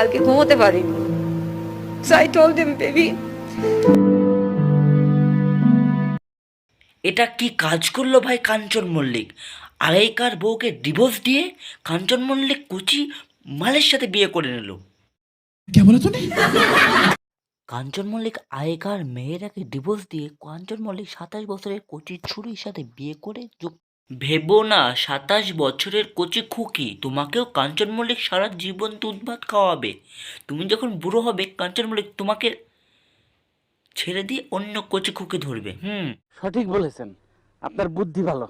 কালকে ঘুমোতে পারিনি। এটা কি কাজ করল ভাই কাঞ্চন মল্লিক? আগেকার বউকে ডিভোর্স দিয়ে কাঞ্চন মল্লিক কুচি মালের সাথে বিয়ে করে নিল। কাঞ্চন মল্লিক আগেকার মেয়েরাকে ডিভোর্স দিয়ে কাঞ্চন মল্লিক সাতাশ বছরের কোচি ছুরির সাথে বিয়ে করে যুক্ত ভেবো না সাতাশ বছরের কচি খুকি তোমাকেও কাঞ্চন মল্লিক সারা জীবন ভাত খাওয়াবে। তুমি যখন বুড়ো হবে কাঞ্চন মল্লিক তোমাকে ছেড়ে দিয়ে অন্য কচি খুকি ধরবে হুম? সঠিক বলেছেন। আপনার বুদ্ধি ভালো।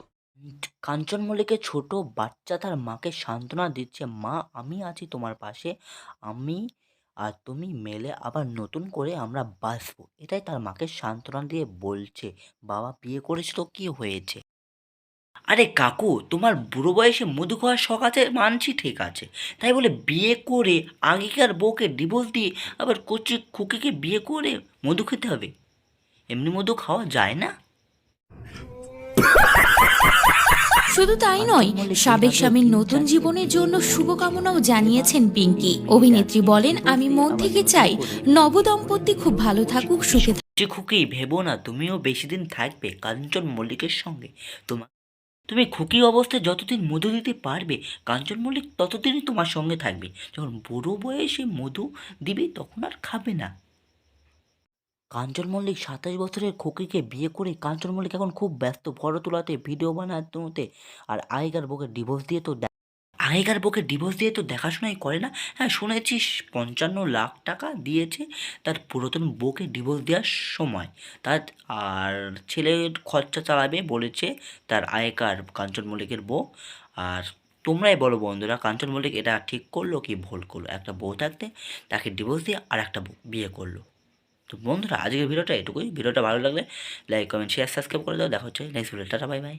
কাঞ্চন মল্লিকের ছোট বাচ্চা তার মাকে সান্ত্বনা দিচ্ছে মা আমি আছি তোমার পাশে আমি আর তুমি মেলে আবার নতুন করে আমরা বাঁচবো। এটাই তার মাকে সান্ত্বনা দিয়ে বলছে বাবা বিয়ে করেছিল কি হয়েছে? আরে কাকু তোমার বুড়ো বয়সে মধু খাওয়ার শখ আছে? মানছি ঠিক আছে। তাই বলে বিয়ে করে আগেকার বউকে ডিভোর্স দিয়ে আবার কচি খুকিকে বিয়ে করে মধু খেতে হবে? এমনি মধু খাওয়া যায় না? শুধু তাই নয় সাবেক স্বামীর নতুন জীবনের জন্য শুভকামনাও জানিয়েছেন পিঙ্কি। অভিনেত্রী বলেন আমি মন থেকে চাই নবদম্পতি খুব ভালো থাকুক সুখে খুকি ভেবো না তুমিও বেশি দিন থাকবে কাঞ্চন মল্লিকের সঙ্গে। তোমার তুমি খুকি অবস্থায় যতদিন মধু দিতে পারবে, কাঞ্চন মল্লিক ততদিনই তোমার সঙ্গে থাকবে। যখন বুড়ো বয়সে মধু দিবে, তখন আর খাবে না। কাঞ্চন মল্লিক সাতাশ বছরের খুকিকে বিয়ে করে কাঞ্চন মল্লিক এখন খুব ব্যস্ত, ফটো তোলাতে ভিডিও বানাতে, আর আগেকার বুকে ডিভোর্স দিয়ে তো আগেকার বউকে ডিভোর্স দিয়ে তো দেখাশোনাই করে না? হ্যাঁ শুনেছি পঞ্চান্ন লাখ টাকা দিয়েছে তার পুরাতন বউকে ডিভোর্স দেওয়ার সময়। তার, আর ছেলের খরচা চালাবে বলেছে তার আগেকার কাঞ্চন মল্লিকের বউ। আর তোমরাই বলো বন্ধুরা, কাঞ্চন মল্লিক এটা ঠিক করল কি ভুল করল? একটা বউ থাকতে তাকে ডিভোর্স দিয়ে আর একটা বিয়ে করল। তো বন্ধুরা, আজকের ভিডিওটা এটুকুই। ভিডিওটা ভালো লাগলে লাইক কমেন্ট শেয়ার সাবস্ক্রাইব করে দাও। দেখা হচ্ছে next video tata bye bye